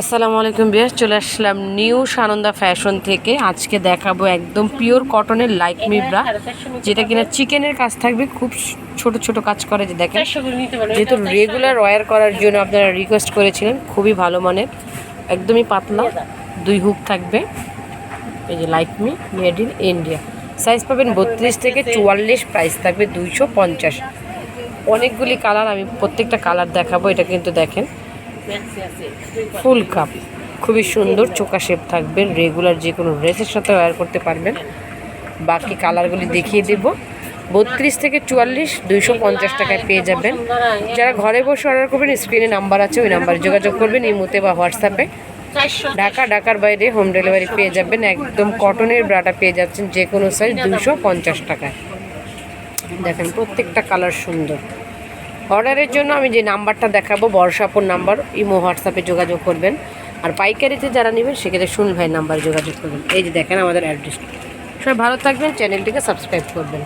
আসসালামু আলাইকুম বিয়াস চলে আসলাম নিউ সানন্দা ফ্যাশন থেকে। আজকে দেখাবো একদম পিওর কটনের লাইক মি ব্রা যেটা কিনা চিকেনের কাজ থাকবে, খুব ছোট ছোট কাজ করে, যে দেখেন, যেহেতু রেগুলার ওয়্যার করার জন্য আপনারা রিকোয়েস্ট করেছিলেন, খুবই ভালো মানের, একদমই পাতলা, দুই হুক থাকবে। এই যে like me made in India size পাবেন বত্রিশ থেকে চুয়াল্লিশ প্রাইস থাকবে দুইশো পঞ্চাশ। অনেকগুলি কালার আমি প্রত্যেকটা কালার দেখাবো, এটা কিন্তু দেখেন। Full cup. খুবই সুন্দর, চোকা শেপ থাকবে। রেগুলার যে কোনো ড্রেসের সাথে ওয়্যার করতে পারবেন। বাকি কালারগুলি দেখিয়ে দেব। বত্রিশ থেকে চুয়াল্লিশ, দুইশো পঞ্চাশ টাকায় পেয়ে যাবেন। যারা ঘরে বসে অর্ডার করবেন স্ক্রিনে নাম্বার আছে, ওই নাম্বারে যোগাযোগ করবেন, ইমোতে বা হোয়াটসঅ্যাপে ঢাকা, ঢাকার বাইরে হোম ডেলিভারি পেয়ে যাবেন। একদম কটনের ব্রাটা পেয়ে যাচ্ছেন যে কোনো সাইজ দুইশো পঞ্চাশ টাকায়। দেখেন, প্রত্যেকটা কালার সুন্দর। অর্ডারের জন্য আমি যে নাম্বারটা দেখাবো বর্ষাপুর নাম্বার, ইমো, হোয়াটসঅ্যাপে যোগাযোগ করবেন। আর পাইকারিতে যারা নেবেন, সেক্ষেত্রে সুনীল ভাইয়ের নাম্বারে যোগাযোগ করবেন। এই যে দেখেন আমাদের অ্যাড্রেস সবাই ভালো থাকবেন, চ্যানেলটিকে সাবস্ক্রাইব করবেন।